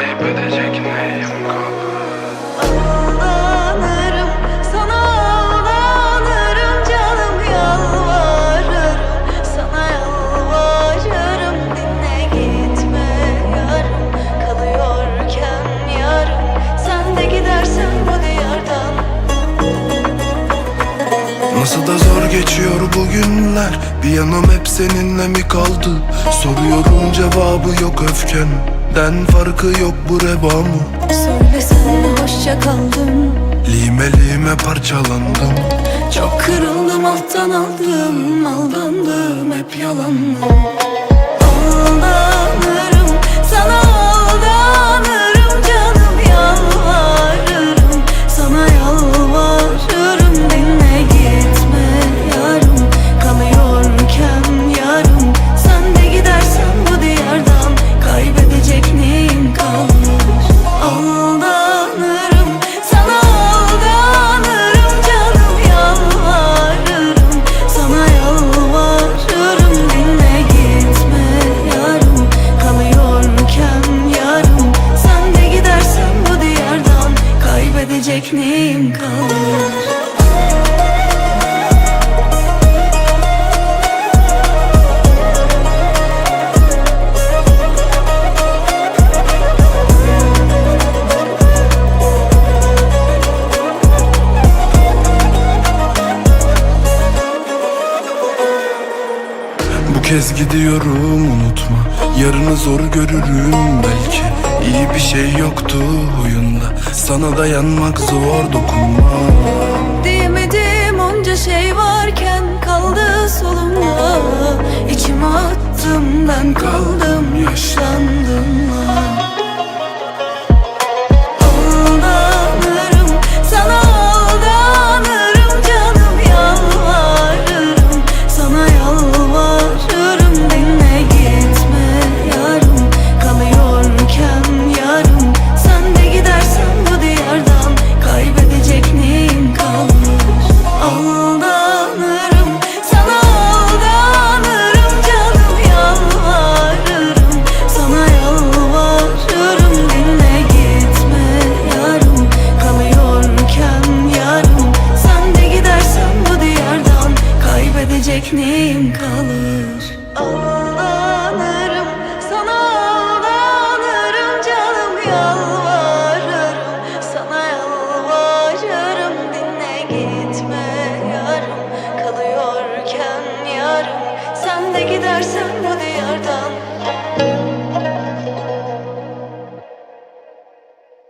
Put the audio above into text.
Kaybedecek neyim kaldı? Sana aldanırım canım yalvarırım. Sana yalvarırım dinle gitme yarım Kalıyorken yarım sen de gidersen bu diyardan. Nasıl da zor geçiyor bu günler? Bir yanım hep seninle mi kaldı? Soruyorum cevabı yok öfkenden Farkı yok bu reba mı? Söylesene hoşça kaldım Lime lime parçalandım. Çok kırıldım alttan aldım Aldandım hep yalanla Kaybedecek neyim kez gidiyorum unutma. Yarını zor görürüm belki. İyi bir şey yoktu oyunda. Sana dayanmak zor dokunma. Diyemedim onca şey varken kaldı solumda. İçime attım ben kaldım Gerçek kalır? Allah.